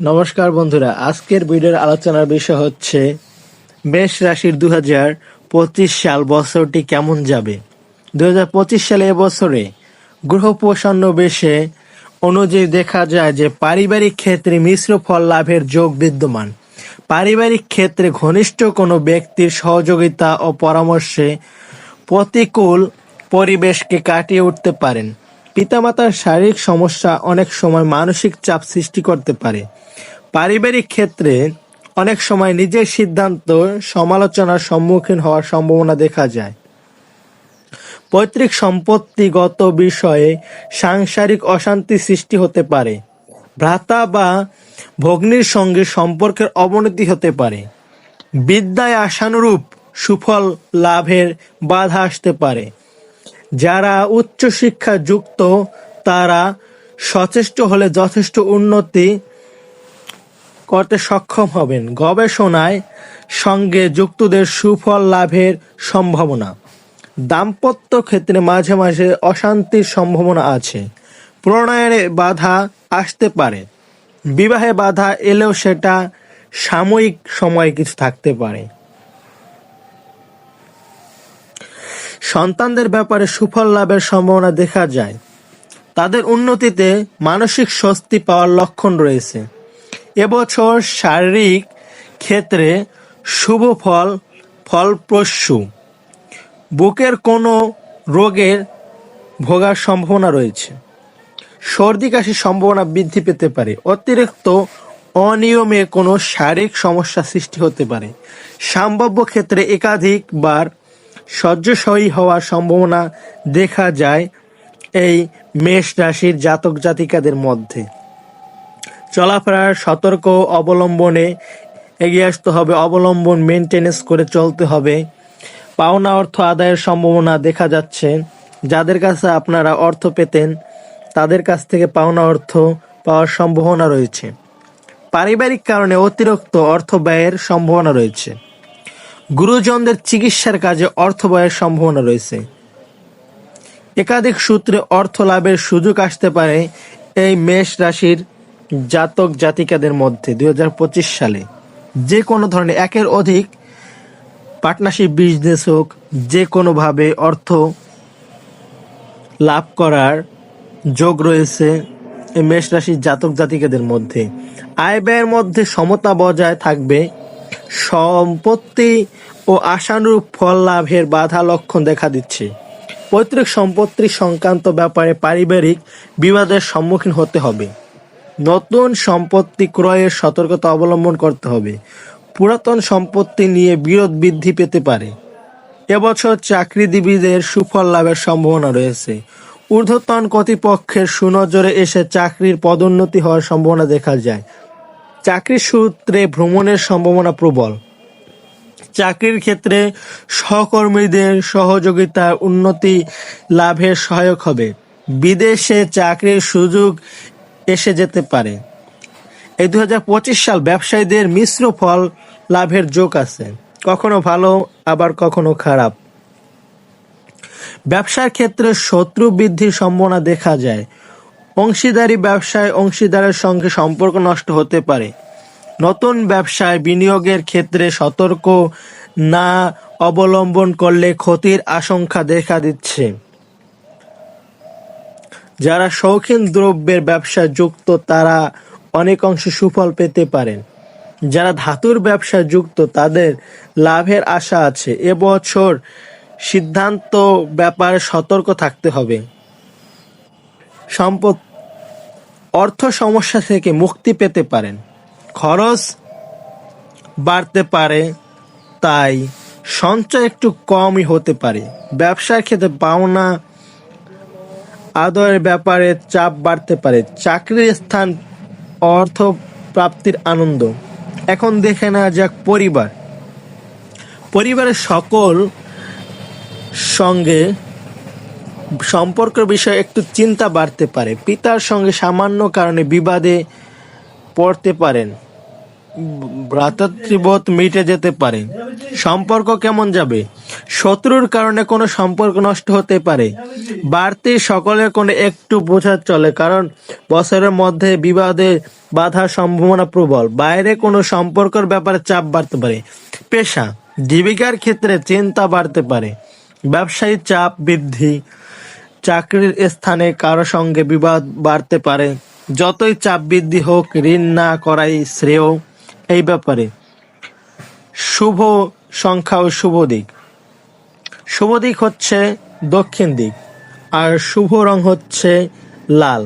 নমস্কার বন্ধুরা, আজকের ভিডিওর আলোচনার বিষয় হচ্ছে মেষ রাশির দু পঁচিশ সাল বছরটি কেমন যাবে? দু পঁচিশ সালে এবছরে গ্রহ প্রসন্ন বেশে অনুযায়ী দেখা যায় যে পারিবারিক ক্ষেত্রে মিশ্র ফল লাভের যোগ বিদ্যমান। পারিবারিক ক্ষেত্রে ঘনিষ্ঠ কোনো ব্যক্তির সহযোগিতা ও পরামর্শে প্রতিকূল পরিবেশকে কাটিয়ে উঠতে পারেন। পিতামাতার শারীরিক সমস্যা অনেক সময় মানসিক চাপ সৃষ্টি করতে পারে। পারিবারিক ক্ষেত্রে অনেক সময় নিজের সিদ্ধান্ত সমালোচনার সম্মুখীন হওয়ার সম্ভাবনা দেখা যায়। পৈতৃক সম্পত্তিগত বিষয়ে সাংসারিক অশান্তি সৃষ্টি হতে পারে। ভ্রাতা বা ভগ্নির সঙ্গে সম্পর্কের অবনতি হতে পারে। বিদ্যায় আশানুরূপ সুফল লাভের বাধা আসতে পারে। যারা উচ্চশিক্ষা যুক্ত, তারা সচেষ্ট হলে যথেষ্ট উন্নতি করতে সক্ষম হবেন। গবেষণায় সঙ্গে যুক্তদের সুফল লাভের সম্ভাবনা। দাম্পত্য ক্ষেত্রে মাঝে মাঝে অশান্তির সম্ভাবনা আছে। প্রণয়নে বাধা আসতে পারে। বিবাহে বাধা এলেও সেটা সাময়িক সময় কিছু থাকতে পারে। সন্তানদের ব্যাপারে সুফল লাভের সম্ভাবনা দেখা যায়। তাদের উন্নতিতে মানসিক স্বস্তি পাওয়ার লক্ষণ রয়েছে। এবছর শারীরিক ক্ষেত্রে শুভ ফল, ফলপ্রসূ। বুকের কোনো রোগের ভোগার সম্ভাবনা রয়েছে। সর্দি কাশির সম্ভাবনা বৃদ্ধি পেতে পারে। অতিরিক্ত অনিয়মে কোনো শারীরিক সমস্যা সৃষ্টি হতে পারে। সম্ভাব্য ক্ষেত্রে একাধিকবার শয্যশয়ী হওয়ার সম্ভাবনা দেখা যায় এই মেষ রাশির জাতক জাতিকাদের মধ্যে। চলাফেরার সতর্ক অবলম্বনে এগিয়ে আসতে হবে, অবলম্বন মেনটেনেন্স করে চলতে হবে। পাওনা অর্থ আদায়ের সম্ভাবনা দেখা যাচ্ছে। যাদের কাছে আপনারা অর্থ পেতেন, তাদের কাছ থেকে পাওনা অর্থ পাওয়ার সম্ভাবনা রয়েছে। পারিবারিক কারণে অতিরিক্ত অর্থ ব্যয়ের সম্ভাবনা রয়েছে। গুরুজনদের চিকিৎসার কাজে অর্থ ব্যয়ের সম্ভাবনা রয়েছে। একাধিক সূত্রে অর্থ লাভের সুযোগ আসতে পারে এই মেষ রাশির জাতক জাতিকাদের মধ্যে দুই হাজার পঁচিশ সালে। যে কোনো ধরনের একের অধিক পার্টনারশিপ বিজনেস হোক, যে কোনোভাবে অর্থ লাভ করার যোগ রয়েছে এই মেষ রাশির জাতক জাতিকাদের মধ্যে। আয় ব্যয়ের মধ্যে সমতা বজায় থাকবে সম্পত্তি ও আশানুরূপ ফল লাভের বাধা লক্ষণ দেখা দিচ্ছে। পৈতৃক সম্পত্তি সংক্রান্ত ব্যাপারে পারিবারিক বিবাদের সম্মুখীন হতে হবে। নতুন সম্পত্তি ক্রয়ের সতর্কতা অবলম্বন করতে হবে। পুরাতন সম্পত্তি নিয়ে বিরোধ বৃদ্ধি পেতে পারে। এবছর চাকরিজীবীদের সুফল লাভের সম্ভাবনা রয়েছে। ঊর্ধ্বতন কর্তৃপক্ষের সুনজরে এসে চাকরির পদোন্নতি হওয়ার সম্ভাবনা দেখা যায়। চাকরি সূত্রে ভ্রমণের সম্ভাবনা প্রবল। চাকরির ক্ষেত্রে সহকর্মীদের সহযোগিতা উন্নতি লাভের সহায়ক হবে। বিদেশে চাকরির সুযোগ এসে যেতে পারে। এই দু হাজার পঁচিশ সাল ব্যবসায়ীদের মিশ্র ফল লাভের যোগ আছে। কখনো ভালো, আবার কখনো খারাপ। ব্যবসার ক্ষেত্রে শত্রু বৃদ্ধির সম্ভাবনা দেখা যায়। অংশীদারি ব্যবসায় অংশীদারের সঙ্গে সম্পর্ক নষ্ট হতে পারে। নতুন ব্যবসায় বিনিয়োগের ক্ষেত্রে সতর্ক না অবলম্বন করলে ক্ষতির আশঙ্কা দেখা দিচ্ছে। যারা শৌখিন দ্রব্যের ব্যবসা যুক্ত, তারা অনেক অংশে সুফল পেতে পারেন। যারা ধাতুর ব্যবসা যুক্ত, তাদের লাভের আশা আছে। এবছর সিদ্ধান্ত ব্যাপারে সতর্ক থাকতে হবে। সম্পদ অর্থ সমস্যা থেকে মুক্তি পেতে পারেন। খরচ বাড়তে পারে, তাই সঞ্চয় একটু কমই হতে পারে। ব্যবসার ক্ষেত্রে পাওনা আদরের ব্যাপারে চাপ বাড়তে পারে। চাকরির স্থান, অর্থ প্রাপ্তির আনন্দ। এখন দেখে নেওয়া যাক পরিবার। পরিবারের সকল সঙ্গে সম্পর্কের বিষয়ে একটু চিন্তা বাড়তে পারে। পিতার সঙ্গে সামান্য কারণে বিবাদে পড়তে পারেন। ভ্রাতৃবোধ মিটে যেতে পারে। সম্পর্ক কেমন যাবে? শত্রুর কারণে কোনো সম্পর্ক নষ্ট হতে পারে। বাড়তি সকলের কোনো একটু বোঝা চলে, কারণ বছরের মধ্যে বিবাদে বাধার সম্ভাবনা প্রবল। বাইরে কোনো সম্পর্কের ব্যাপারে চাপ বাড়তে পারে। পেশা, জীবিকার ক্ষেত্রে চিন্তা বাড়তে পারে। ব্যবসায়ী চাপ বৃদ্ধি চাকরির স্থানে কারও সঙ্গে বিবাদ বাড়তে পারে। যতই চাপ বৃদ্ধি হোক, ঋণ না করাই শ্রেয় এই ব্যাপারে। শুভ সংখ্যা ও শুভ দিক। শুভ দিক হচ্ছে দক্ষিণ দিক, আর শুভ রং হচ্ছে লাল।